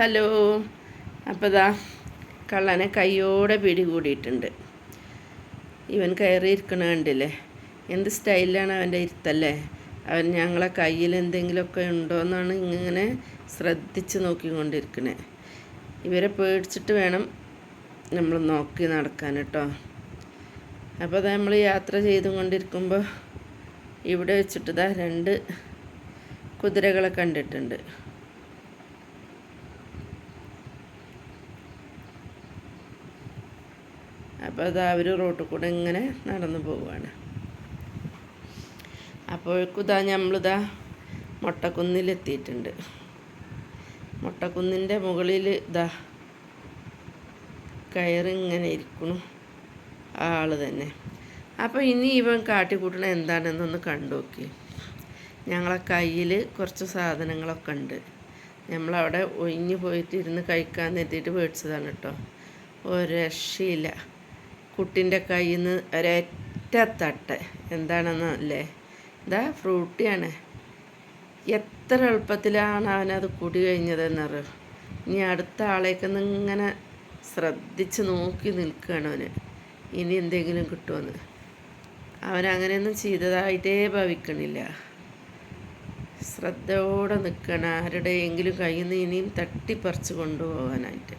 Hello. അപ്പോൾ ദാ കള്ളനെ കയ്യോടെ പിടികൂടിയിട്ടുണ്ട്. ഇവൻ കയറിയിരിക്കണ കണ്ടില്ലേ? എന്ത് സ്റ്റൈലാണ് അവന്റെ ഇരുത്തല്ലേ? അവൻ ഞങ്ങളെ കയ്യിൽ എന്തെങ്കിലുമൊക്കെ ഉണ്ടോയെന്നാണ് ഇങ്ങനെ ശ്രദ്ധിച്ച് നോക്കിക്കൊണ്ടിരിക്കണേ. ഇവരെ പേടിച്ചിട്ട് വേണം നമ്മൾ നോക്കി നടക്കാൻ കേട്ടോ. അപ്പോൾ നമ്മൾ യാത്ര ചെയ്തുകൊണ്ടിരിക്കുമ്പോൾ ഇവിടെ വെച്ചിട്ട് ദാ രണ്ട് കുതിരകളെ കണ്ടിട്ടുണ്ട്. അപ്പോൾ അത് അവർ റോട്ടിൽ കൂടെ ഇങ്ങനെ നടന്നു പോവുകയാണ് അപ്പോഴേക്കും ഇതാ നമ്മളിതാ മൊട്ടക്കുന്നിലെത്തിയിട്ടുണ്ട് മൊട്ടക്കുന്നിന്റെ മുകളിൽ ഇതാ കയറിങ്ങനെ ഇരിക്കണു ആൾ തന്നെ. അപ്പോൾ ഇനി ഇവൻ കാട്ടിക്കൂട്ടണ എന്താണെന്നൊന്ന് കണ്ടു നോക്കി. ഞങ്ങളെ കയ്യിൽ കുറച്ച് സാധനങ്ങളൊക്കെ ഉണ്ട്. നമ്മളവിടെ ഒഴിഞ്ഞു പോയിട്ട് ഇരുന്ന് കഴിക്കാമെന്ന് എത്തിയിട്ട് മേടിച്ചതാണ് കേട്ടോ. ഒരു രക്ഷയില്ല. കുട്ടിന്റെ കയ്യിൽ നിന്ന് ഒരൊറ്റ തട്ട് എന്താണെന്നല്ലേ ഇതാ ഫ്രൂട്ടിയാണ്. എത്ര എളുപ്പത്തിലാണ് അവനത് കുടി കഴിഞ്ഞതെന്നറിയോ? ഇനി അടുത്ത ആളേക്ക് ഇങ്ങനെ ശ്രദ്ധിച്ച് നോക്കി നിൽക്കുകയാണ് അവന്. ഇനി എന്തെങ്കിലും കിട്ടുമെന്ന് അവനങ്ങനെയൊന്നും ചെയ്തതായിട്ടേ ഭവിക്കണില്ല. ശ്രദ്ധയോടെ നിൽക്കണം. ആരുടെയെങ്കിലും കയ്യിൽ നിന്ന് ഇനിയും തട്ടിപ്പറിച്ച് കൊണ്ടുപോകാനായിട്ട്.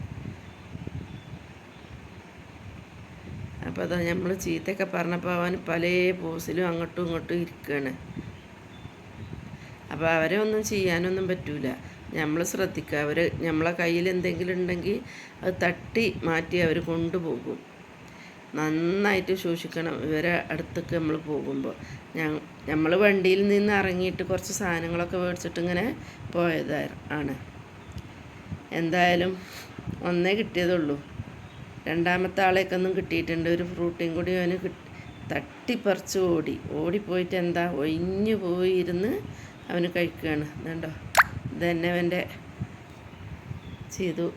അപ്പോൾ അതാ നമ്മൾ ചീത്തയൊക്കെ പറഞ്ഞപ്പോൾ അവൻ പല പോസിലും അങ്ങോട്ടും ഇങ്ങോട്ടും ഇരിക്കുകയാണ് അപ്പോൾ അവരെ ഒന്നും ചെയ്യാനൊന്നും പറ്റൂല. നമ്മൾ ശ്രദ്ധിക്കുക അവർ നമ്മളെ കയ്യിൽ എന്തെങ്കിലും ഉണ്ടെങ്കിൽ അത് തട്ടി മാറ്റി അവർ കൊണ്ടുപോകും. നന്നായിട്ട് സൂക്ഷിക്കണം. ഇവരെ അടുത്തൊക്കെ നമ്മൾ പോകുമ്പോൾ നമ്മൾ വണ്ടിയിൽ നിന്ന് ഇറങ്ങിയിട്ട് കുറച്ച് സാധനങ്ങളൊക്കെ മേടിച്ചിട്ട് ഇങ്ങനെ പോയതാണ് എന്തായാലും ഒന്നേ കിട്ടിയതുള്ളൂ രണ്ടാമത്തെ ആളേക്കൊന്നും കിട്ടിയിട്ടുണ്ട്. ഒരു ഫ്രൂട്ടിയും കൂടി അവന് തട്ടിപ്പറിച്ച് ഓടി. ഓടിപ്പോയിട്ട് എന്താ? ഒഴിഞ്ഞു പോയിരുന്ന് അവന് കഴിക്കുകയാണ്. ഇതുണ്ടോ? ഇതന്നെ അവന്റെ ചെയ്തു.